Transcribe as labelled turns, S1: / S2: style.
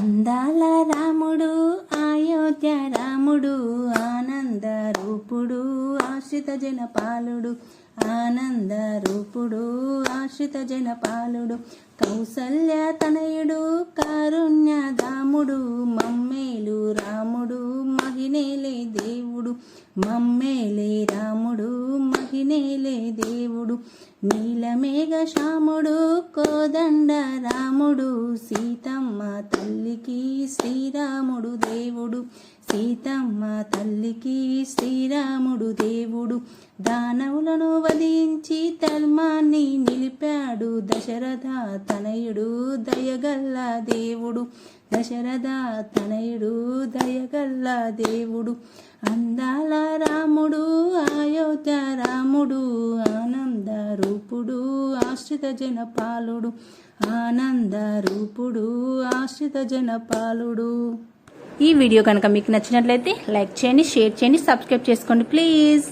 S1: అందాల రాముడు అయోధ్య రాముడు ఆనంద రూపుడు ఆశ్రిత జనపాలుడు ఆనంద రూపుడు ఆశ్రిత జనపాలుడు కౌసల్య తనయుడు కారుణ్య దాముడు మమ్మేలు రాముడు మహినేలే దేవుడు మమ్మేలే రాముడు మహినేలే దేవుడు నీలమేఘ శ్యాముడు కోదండ రాముడు సీతమ్మ తల్లికి శ్రీరాముడు దేవుడు. సీతమ్మ తల్లికి శ్రీరాముడు దేవుడు. దానవులను వధించి ధర్మాన్ని నిలిపాడు దశరథ తనయుడు దయగల్ల దేవుడు. దశరథ తనయుడు దయగల్ల దేవుడు. అందాల రాముడు అయోధ్య రాముడు ఆనంద రూపుడు ఆశ్రిత జన పాలుడు ఆనంద రూపుడు ఆశ్రిత జన పాలుడు ఈ వీడియో కనుక మీకు నచ్చినట్లయితే లైక్ చేయండి షేర్ చేయండి సబ్స్క్రైబ్ చేసుకోండి ప్లీజ్.